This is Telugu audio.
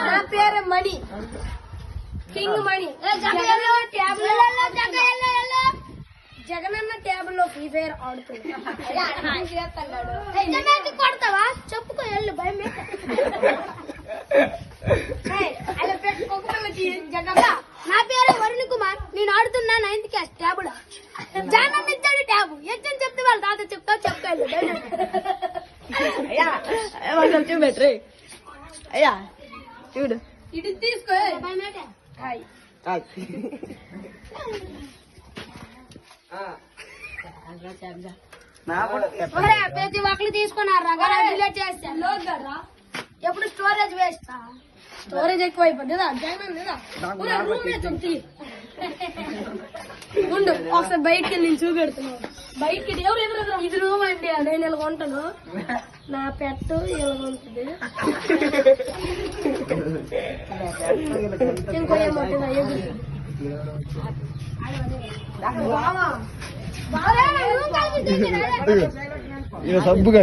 నా పేరు మణి. కింగ్ మణి. జగనన్న ట్యాబ్లో ఫ్రీ ఫైర్ ఆడుతున్నాడు కొడతావా? చెప్పుకో ఎల్లు భయం జగన్న నా పేరు వరుణ్ కుమార్. నేను ఆడుతున్నా నైన్త్ క్లాస్ ట్యాబ్లో అయ్యా కొంచెం చూపెట్టు అయ్యా చూడు. ఇది తీసుకో హాయ్. నా కూడా ఒరే ప్రతి ఒక్కరు తీసుకున్నారా ఎప్పుడు స్టోరేజ్ వేస్తా స్టోరేజ్ ఎక్కువ అయిపోద్ది ఉండు ఒకసారి బయటికి వెళ్ళి నేను చూపెడుతున్నాను బయటికి ఎవరు ఎదురు ఇది రూమ్ అండి. నేను ఇలా ఉంటాను నా పెట్ ఇలా ఉంటుంది ఇంకో ఏమంటుందా ఎదురు బావా బావా రూమ్ కలిపి ఈయన సబ్బుగా